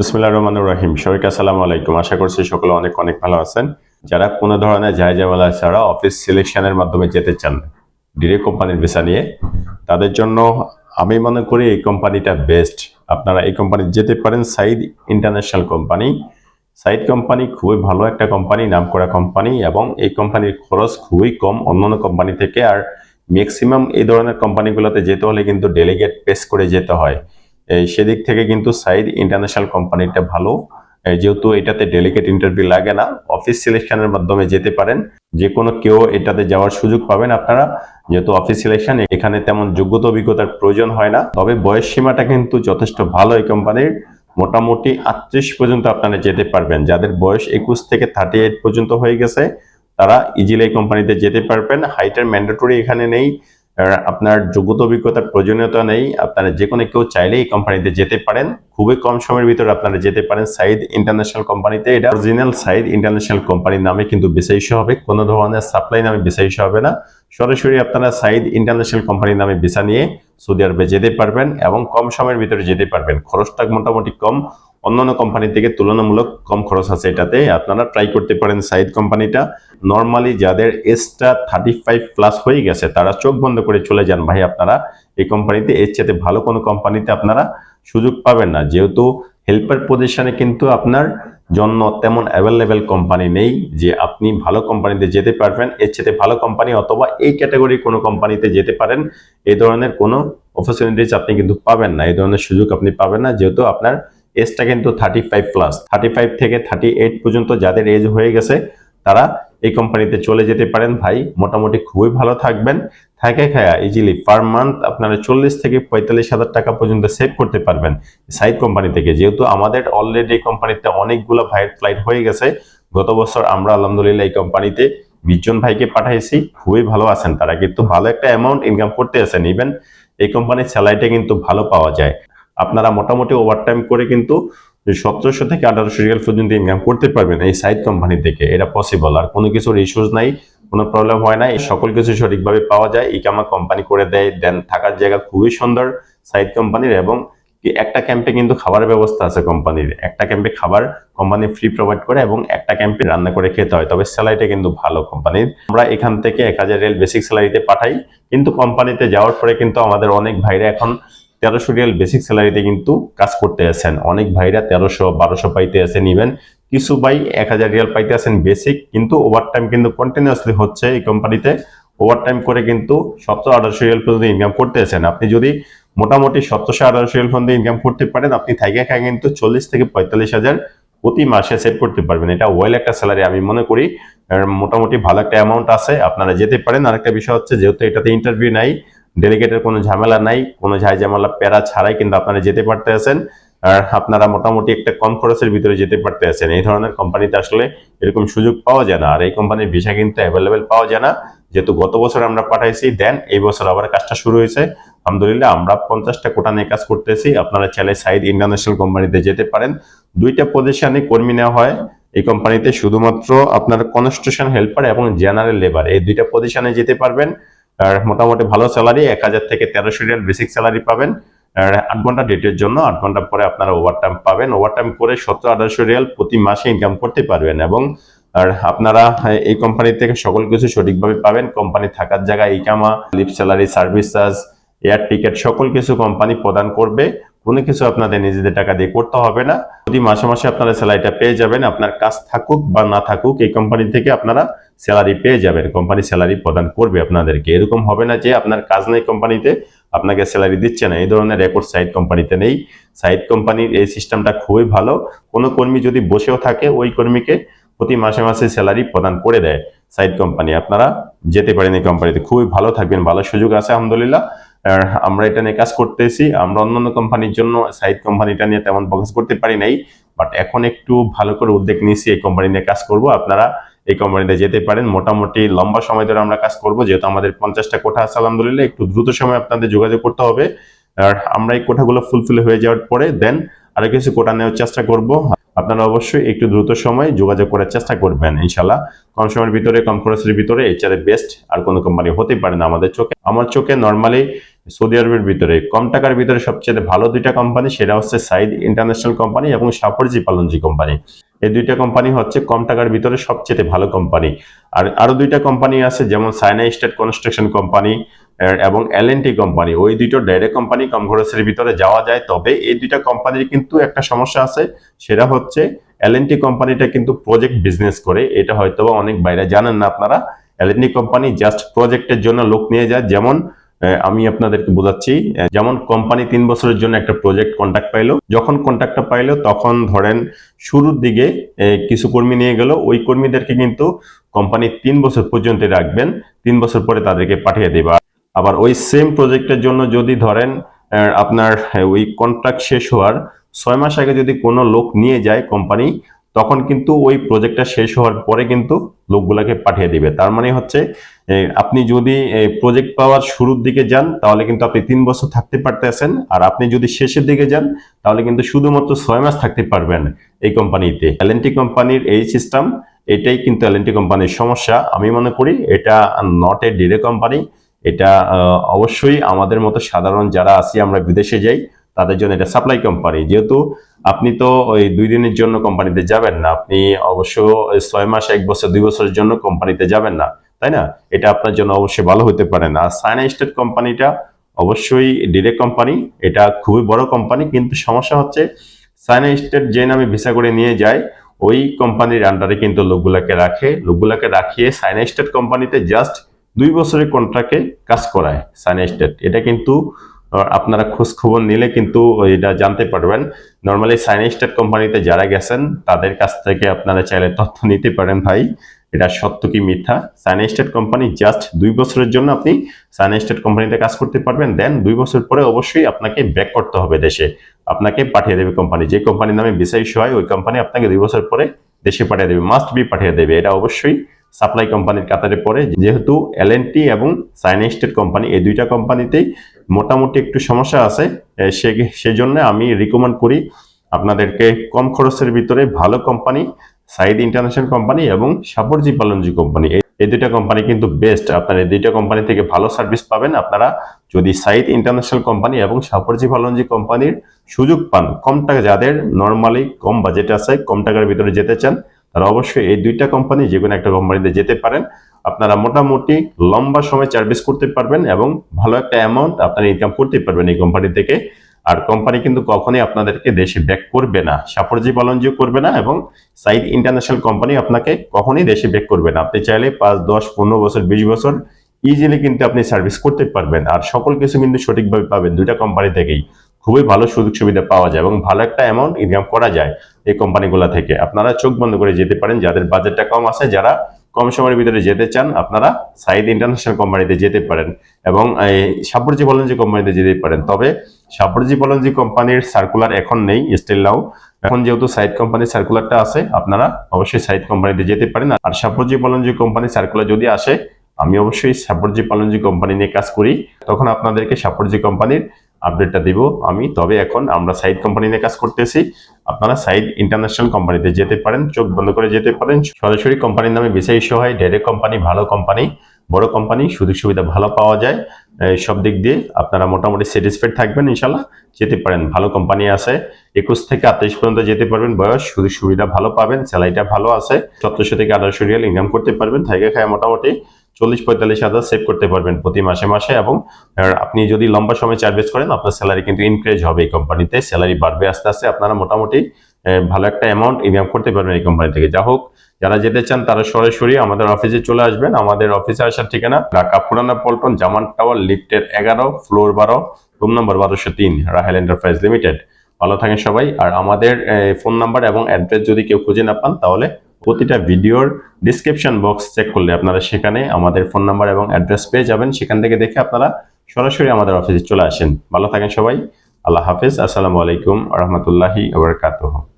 বিসমুল্লাহ রহমান রহিম। সবাইকে আসসালামু আলাইকুম। আশা করছি সকলে অনেক অনেক ভালো আছেন। যারা কোনো ধরনের জায় জামালা ছাড়া অফিস সিলেকশনের মাধ্যমে যেতে চান ডিরেক্ট কোম্পানির ভিসা নিয়ে, তাদের জন্য আমি মনে করি এই কোম্পানিটা বেস্ট। আপনারা এই কোম্পানি যেতে পারেন, Saeed international company. Saeed company খুবই ভালো একটা কোম্পানি, নামকরা কোম্পানি, এবং এই কোম্পানির খরচ খুবই কম অন্যান্য কোম্পানি থেকে। আর ম্যাক্সিমাম এই ধরনের কোম্পানিগুলোতে যেতে হলে কিন্তু ডেলিগেট পেস করে যেতে হয়। সেদিক থেকে কিন্তু সাইড ইন্টারন্যাশনাল কোম্পানিটা ভালো। যেহেতু এটাতে ডেলিগেট ইন্টারভিউ লাগে না অফিস সিলেকশনের মাধ্যমে যেতে পারেন। যে কোনো কেউ এটাতে যাওয়ার সুযোগ পাবেন আপনারা। যেহেতু অফিস সিলেকশন এখানে তেমন যোগ্যতা অভিজ্ঞতার প্রয়োজন হয় না। তবে বয়স সীমাটা কিন্তু যথেষ্ট ভালো এই কোম্পানির। মোটামুটি আটত্রিশ পর্যন্ত আপনারা যেতে পারবেন। যাদের বয়স একুশ থেকে থার্টি এইট পর্যন্ত হয়ে গেছে, তারা ইজিলি এই কোম্পানিতে যেতে পারবেন। হাইটের ম্যান্ডেটরি এখানে নেই। আর আপনার যোগ্যতা, অভিজ্ঞতার প্রয়োজনীয়তা নেই। আপনারা যে কোনো কেউ চাইলে এই কোম্পানিতে যেতে পারেন। খুবই কম সময়ের ভিতরে আপনারা যেতে পারেন সাইদ ইন্টারন্যাশনাল কোম্পানিতে এটা অরিজিনাল সাইদ ইন্টারন্যাশনাল কোম্পানির নামে কিন্তু বিশেষ হবে। কোনো ধরনের সাপ্লাই নামে বিশেষ হবে না। সরাসরি আপনারা সাইদ ইন্টারন্যাশনাল কোম্পানির নামে ভিসা নিয়ে সৌদি আরবে যেতে পারবেন এবং কম সময়ের ভিতরে যেতে পারবেন। খরচটা মোটামুটি কম। অন্যান্য কোম্পানির থেকে তুলনামূলক কম খরচ আছে এটাতে। আপনারা ট্রাই করতে পারেন সাইদ কোম্পানিটা। নর্মালি যাদের এজটা থার্টি ফাইভ প্লাস হয়ে গেছে, তারা চোখ বন্ধ করে চলে যান। ভাই, আপনারা এই কোম্পানিতে এর চেয়ে ভালো কোনো কোম্পানিতে আপনারা সুযোগ পাবেন না। যেহেতু হেল্পার পজিশনে কিন্তু আপনার জন্য তেমন অ্যাভেলেবেল কোম্পানি নেই যে আপনি ভালো কোম্পানিতে যেতে পারবেন। এর চেয়ে ভালো কোম্পানি অথবা এই ক্যাটাগরির কোনো কোম্পানিতে যেতে পারেন। এই ধরনের কোনো অপরচুনিটিস আপনি কিন্তু পাবেন না। এই ধরনের সুযোগ আপনি পাবেন না। যেহেতু আপনার এজটা কিন্তু thirty five plus thirty five থেকে থার্টি এইট পর্যন্ত যাদের এজ হয়ে গেছে, তারা এই কোম্পানিতে চলে যেতে পারেন। ভাই, মোটামুটি খুবই ভালো থাকবেন। থাকে খায়া ইজিলি পার মান্থ আপনারা চল্লিশ থেকে পঁয়তাল্লিশ হাজার টাকা পর্যন্ত সেভ করতে পারবেন সাইড কোম্পানি থেকে। যেহেতু আমাদের অলরেডি এই কোম্পানিতে অনেকগুলো ভাইয়ের ফ্লাইট হয়ে গেছে, গত বছর আমরা আলহামদুলিল্লাহ এই কোম্পানিতে বিশজন ভাইকে পাঠাইছি, খুবই ভালো আছেন তারা। কিন্তু ভালো একটা অ্যামাউন্ট ইনকাম করতে আছেন। ইভেন এই কোম্পানির স্যালারিটা কিন্তু ভালো পাওয়া যায়। আপনারা মোটামুটি ওভারটাইম করে কিন্তু সতেরোশো থেকে আঠারোশো রিয়াল পর্যন্ত ইনকাম করতে পারবেন এই সাইড কোম্পানি থেকে। এটা পসিবল আর কোনো কিছুর ইস্যুস নাই, কোনো প্রবলেম হয় না সকল কিছু সঠিকভাবে পাওয়া যায়। ইকামা কোম্পানি করে দেয় দেন থাকার জায়গা খুবই সুন্দর সাইড কোম্পানির এবং একটা ক্যাম্পে কিন্তু খাবারের ব্যবস্থা আছে কোম্পানির একটা ক্যাম্পে খাবার কোম্পানি ফ্রি প্রোভাইড করে এবং একটা ক্যাম্পে রান্না করে খেতে হয়, তবে স্যালারিটা কিন্তু ভালো কোম্পানির আমরা এখান থেকে এক হাজার রেল বেসিক স্যালারিতে পাঠাই, কিন্তু কোম্পানিতে যাওয়ার পরে কিন্তু আমাদের অনেক ভাইরা এখন তেরোশো রিয়াল বেসিক স্যালারিতে কিন্তু কাজ করতে আছেন। অনেক ভাইরা তেরোশো, বারোশো পাইতে আছেন ইভেন কিছু ভাই এক হাজার রিয়াল পাইতে আছেন বেসিক কিন্তু ওভারটাইম কিন্তু কন্টিনিউয়াসলি হচ্ছে এই কোম্পানিতে ওভারটাইম করে কিন্তু সতেরো আঠারোশো রিয়াল পর্যন্ত ইনকাম করতে আছেন। আপনি যদি মোটামুটি সতেরোশো, আঠারোশো রিয়াল পর্যন্ত ইনকাম করতে পারেন, আপনি থাইকা খায় কিন্তু চল্লিশ থেকে পঁয়তাল্লিশ হাজার প্রতি মাসে সেভ করতে পারবেন। এটা ওয়েল একটা স্যালারি আমি মনে করি। মোটামুটি ভালো একটা অ্যামাউন্ট আছে, আপনারা যেতে পারেন। আরেকটা বিষয় হচ্ছে, যেহেতু এটাতে ইন্টারভিউ নাই ডেলিগেটের কোনো ঝামেলা নাই, কোনো ঝাই ঝামেলা প্যারা ছাড়াই কিন্তু আপনারা যেতে পারতে আছেন। আর আপনারা মোটামুটি একটা কম খরচের ভিতরে যেতে পারতে আছেন। এই ধরনের কোম্পানিতে আসলে এরকম সুযোগ পাওয়া যায় না। আর এই কোম্পানির ভিসা কিন্তু অ্যাভেলেবেল পাওয়া যায় না। যেহেতু গত বছর আমরা পাঠাইছি, দেন এই বছর আবার কাজটা শুরু হয়েছে। আলহামদুলিল্লাহ, আমরা পঞ্চাশটা কোটা নিয়ে কাজ করতেছি। আপনারা চাইলে সাইড ইন্টারন্যাশনাল কোম্পানিতে যেতে পারেন। দুইটা পজিশনে কর্মী নেওয়া হয়। এই কোম্পানিতে শুধুমাত্র আপনার কনস্ট্রাকশন হেল্পার এবং জেনারেল লেবার এই দুইটা পজিশনে যেতে পারবেন। আর মোটামুটি ভালো স্যালারি এক হাজার থেকে তেরোশো রিয়াল বেসিক স্যালারি পাবেন। আর আট ঘণ্টা ডেটের জন্য আট ঘণ্টা পরে আপনারা ওভারটাইম পাবেন। ওভারটাইম করে সতেরো, আঠারোশো রিয়াল প্রতি মাসে ইনকাম করতে পারবেন এবং আর আপনারা এই কোম্পানি থেকে সকল কিছু সঠিকভাবে পাবেন। কোম্পানি থাকার জায়গায় ইকামা lip salary service charge air ticket সকল কিছু কোম্পানি প্রদান করবে। কোনো কিছু আপনাদের নিজেদের টাকা দিয়ে করতে হবে না। যদি মাসে মাসে আপনারা স্যালারিটা পেয়ে যাবেন। আপনার কাজ থাকুক বা না থাকুক, এই কোম্পানি থেকে আপনারা স্যালারি পেয়ে যাবেন কোম্পানি স্যালারি প্রদান করবে আপনাদেরকে। এরকম হবে না যে আপনার কাজ নেই কোম্পানিতে আপনাকে স্যালারি দিচ্ছে না। এই ধরনের রেকর্ড সাইড কোম্পানিতে নেই। সাইড কোম্পানির এই সিস্টেমটা খুবই ভালো। কোনো কর্মী যদি বসেও থাকে, ওই কর্মীকে প্রতি মাসে মাসে স্যালারি প্রদান করে দেয় সাইড কোম্পানি আপনারা যেতে পারেন এই কোম্পানিতে খুবই ভালো থাকবেন, ভালো সুযোগ আছে, আলহামদুলিল্লাহ। আমরা এটা নিয়ে কাজ করতেছি। আমরা অন্যান্য কোম্পানির জন্য সাইড কোম্পানিটা নিয়ে তেমন ফোকাস করতে পারি নাই। বাট এখন একটু ভালো করে উদ্যোগ নিয়েছি, এই কোম্পানি নিয়ে কাজ করব। আপনারা এই কোম্পানিতে যেতে পারেন। মোটামুটি লম্বা সময় ধরে আমরা কাজ করব, যেহেতু আমাদের পঞ্চাশটা কোঠা আছে আলহামদুলিল্লাহ, একটু দ্রুত সময় আপনাদের যোগাযোগ করতে হবে। আর আমরা এই কোঠাগুলো ফুলফিল হয়ে যাওয়ার পরে দেন আরও কিছু কোটা নেওয়ার চেষ্টা করব। আপনারা অবশ্যই একটু দ্রুত সময় যোগাযোগ করার চেষ্টা করবেন ইনশাল্লাহ কম সময়ের ভিতরে, কম খরচের ভিতরে এর বেস্ট আর কোনো কোম্পানি হতে পারে না আমাদের চোখে। আমার চোখে নর্মালি সৌদি আরবের ভিতরে কম টাকার ভিতরে সবচেয়ে ভালো দুইটা কোম্পানি সেটা হচ্ছে সাইদ ইন্টারন্যাশনাল কোম্পানি এবং সাফরজি পালনজি কোম্পানি এই দুইটা কোম্পানি হচ্ছে কম টাকার ভিতরে সবচেয়ে ভালো কোম্পানি আর আরও দুইটা কোম্পানি আছে, যেমন সাইনা স্টেট কনস্ট্রাকশন কোম্পানি এবং এল কোম্পানি ওই দুটো ডাইরেক্ট কোম্পানি কম খরচের ভিতরে যাওয়া যায়, তবে এই দুইটা কোম্পানির কিন্তু একটা সমস্যা আছে, সেটা হচ্ছে এল কোম্পানিটা কিন্তু প্রজেক্ট বিজনেস করে। এটা হয়তো অনেক বাইরে জানেন না আপনারা। এল কোম্পানি জাস্ট প্রজেক্টের জন্য লোক নিয়ে যায়, যেমন আমি আপনাদেরকে বোঝাচ্ছি যেমন কোম্পানি তিন বছরের জন্য একটা প্রজেক্ট কন্ট্যাক্ট পাইলো, যখন কন্ট্যাক্টটা পাইলো, তখন ধরেন শুরুর দিকে কিছু কর্মী নিয়ে গেল, ওই কর্মীদেরকে কিন্তু কোম্পানি তিন বছর পর্যন্ত রাখবেন, তিন বছর পরে তাদেরকে পাঠিয়ে দেবে। আবার ওই সেম প্রজেক্টের জন্য যদি ধরেন আপনার ওই কন্ট্রাক্ট শেষ হওয়ার ছয় মাস আগে যদি কোনো লোক নিয়ে যায় কোম্পানি তখন কিন্তু ওই প্রজেক্টটা শেষ হওয়ার পরে কিন্তু লোকগুলাকে পাঠিয়ে দিবে। তার মানে হচ্ছে আপনি যদি প্রজেক্ট পাওয়ার শুরুর দিকে যান, তাহলে কিন্তু আপনি তিন বছর থাকতে পারতেছেন। আর আপনি যদি শেষের দিকে যান, তাহলে কিন্তু শুধুমাত্র ছয় মাস থাকতে পারবেন এই কোম্পানিতে। এলএনটি কোম্পানির এই সিস্টেম এটাই কিন্তু এলএনটি কোম্পানির সমস্যা। আমি মনে করি এটা নট এ ডিরে কোম্পানি এটা অবশ্যই আমাদের মতো সাধারণ যারা আছি, আমরা বিদেশে যাই, তাদের জন্য এটা সাপ্লাই কোম্পানি যেহেতু আপনি তো ওই দুই দিনের জন্য কোম্পানিতে যাবেন না, আপনি অবশ্য ছয় মাস, এক বছর, দুই বছরের জন্য কোম্পানিতে যাবেন না, তাই না? এটা আপনার জন্য অবশ্যই ভালো হতে পারে না। আর সাইনা স্টেট কোম্পানিটা অবশ্যই ডিরেক্ট কোম্পানি, এটা খুবই বড় কোম্পানি, কিন্তু সমস্যা হচ্ছে সাইনা স্টেট যে নামে ভিসা করে নিয়ে যায়, ওই কোম্পানির আন্ডারে কিন্তু লোকগুলাকে রাখে। লোকগুলাকে রাখিয়ে সাইনা স্টেট কোম্পানিতে জাস্ট দুই বছরের কন্ট্রাক্টে কাজ করায় সাইনা স্টেট। এটা কিন্তু আপনারা খোঁজ খবর নিলে কিন্তু এটা জানতে পারবেন। নর্মালি সাইনা স্টেট কোম্পানিতে যারা গেছেন, তাদের কাছ থেকে আপনারা চাইলে তথ্য নিতে পারেন ভাই। এটা সত্য কি মিথ্যা? সাইনা স্টেট কোম্পানি জাস্ট দুই বছরের জন্য আপনি সাইনা স্টেট কোম্পানিতে কাজ করতে পারবেন। দেন দুই বছর পরে অবশ্যই আপনাকে ব্যাক করতে হবে দেশে। আপনাকে পাঠিয়ে দেবে কোম্পানি যে কোম্পানির নামে ইস্যু হয় ওই কোম্পানি আপনাকে দুই বছর পরে দেশে পাঠিয়ে দেবে। মাস্ট বি পাঠিয়ে দেবে। এটা অবশ্যই সাপ্লাই কোম্পানির কাতারে পড়ে। যেহেতু এল এবং সাইনা স্টেট কোম্পানি এই দুইটা কোম্পানিতেই মোটামুটি একটু সমস্যা আছে সে, সেজন্য আমি রিকমেন্ড করি আপনাদেরকে কম খরচের ভিতরে ভালো কোম্পানি সাইদ ইন্টারন্যাশনাল কোম্পানি এবং সাপরজি পালনজি কোম্পানি এই- এই দুইটা কোম্পানি কিন্তু বেস্ট আপনারা এই দুইটা কোম্পানি থেকে ভালো সার্ভিস পাবেন। আপনারা যদি সাইদ ইন্টারন্যাশনাল কোম্পানি এবং সাপরজি পালনজি কোম্পানির সুযোগ পান, কম টাকা, যাদের নর্মালি কম বাজেট আছে, কম টাকার ভিতরে যেতে চান তারা অবশ্যই এই দুইটা কোম্পানি যে কোনো একটা কোম্পানিতে যেতে পারেন। আপনারা মোটামুটি লম্বা সময় সার্ভিস করতে পারবেন এবং ভালো একটা অ্যামাউন্ট আপনারা ইনকাম করতে পারবেন এই কোম্পানি থেকে। আর কোম্পানি কিন্তু কখনোই আপনাদেরকে দেশে ব্যাক করবে না সাপরজি পালনজিও করবে না এবং সাইড ইন্টারন্যাশনাল কোম্পানি আপনাকে কখনোই দেশে ব্যাক করবে না। আপনি চাইলে পাঁচ, দশ, পনেরো বছর, বিশ বছর ইজিলি কিন্তু আপনি সার্ভিস করতে পারবেন। আর সকল কিছু কিন্তু সঠিকভাবে পাবেন দুইটা কোম্পানি থেকেই। খুবই ভালো সুযোগ সুবিধা পাওয়া যায় এবং ভালো একটা অ্যামাউন্ট ইনকাম করা যায় এই কোম্পানিগুলো থেকে। আপনারা চোখ বন্ধ করে যেতে পারেন, যাদের বাজেটটা কম আছে, যারা কম সময়ের ভিতরে যেতে চান, আপনারা সাইদ ইন্টারন্যাশনাল কোম্পানিতে যেতে পারেন এবং সাবরজি বলঞ্জি কোম্পানিতে যেতে পারেন। তবে সাবরজি বলঞ্জি কোম্পানির সার্কুলার এখন নেই স্টিল নাও এখন যেহেতু সাইড কোম্পানির সার্কুলারটা আছে, আপনারা অবশ্যই সাইড কোম্পানিতে যেতে পারেন। আর সাবরজি বলঞ্জি কোম্পানির সার্কুলার যদি আসে, আমি অবশ্যই সাপরজি পালনজি কোম্পানি নিয়ে কাজ করি, তখন আপনাদেরকে সাপরজি কোম্পানির আপডেটটা দিব আমি। তবে এখন আমরা সাইড কোম্পানি নিয়ে কাজ করতেছি। আপনারা সাইড ইন্টারন্যাশনাল কোম্পানিতে যেতে পারেন, চোখ বন্ধ করে যেতে পারেন। সরাসরি কোম্পানির নামে ইস্যু হয় ডাইরেক্ট কোম্পানি, ভালো কোম্পানি, বড় কোম্পানি, সুযোগ সুবিধা ভালো পাওয়া যায়। সব দিক দিয়ে আপনারা মোটামুটি স্যাটিসফাইড থাকবেন ইনশাল্লাহ যেতে পারেন। ভালো কোম্পানি আছে, একুশ থেকে আঠাইশ পর্যন্ত যেতে পারবেন বয়স, সুযোগ সুবিধা ভালো পাবেন, স্যালারিটা ভালো আছে, সতেরোশো থেকে আঠারোশো রিয়াল ইনকাম করতে পারবেন থাকে খায় মোটামুটি। চল্লিশ পঁয়তাল্লিশ হাজার সেভ করতে পারবেন প্রতি মাসে মাসে এবং আপনি যদি লম্বা সময় সার্ভিস করেন, আপনার স্যালারি কিন্তু ইনক্রিজ হবে এই কোম্পানিতে স্যালারি বাড়বে আস্তে আস্তে। আপনারা মোটামুটি ভালো একটা অ্যামাউন্ট ইনকাম করতে পারবেন এই কোম্পানি থেকে। যা হোক, যারা যেতে চান তারা সরাসরি আমাদের অফিসে চলে আসবেন। আমাদের অফিসে আসার ঠিকানা ঢাকা পুরানা পল্টন, জামান টাওয়ার, লিফটের এগারো, ফ্লোর বারো, রুম নম্বর বারোশো তিন, রাহেল এন্টারপ্রাইজ লিমিটেড। ভালো থাকেন সবাই। আর আমাদের ফোন নাম্বার এবং অ্যাড্রেস যদি কেউ খুঁজে না পান, তাহলে প্রতিটা ভিডিওর ডিসক্রিপশন বক্স চেক করলে আপনারা সেখানে আমাদের ফোন নাম্বার এবং অ্যাড্রেস পেয়ে যাবেন। সেখান থেকে দেখে আপনারা সরাসরি আমাদের অফিসে চলে আসেন। ভালো থাকেন সবাই। আল্লাহ হাফিজ। আসসালামু আলাইকুম রহমতুল্লাহি ওবরকাতুহ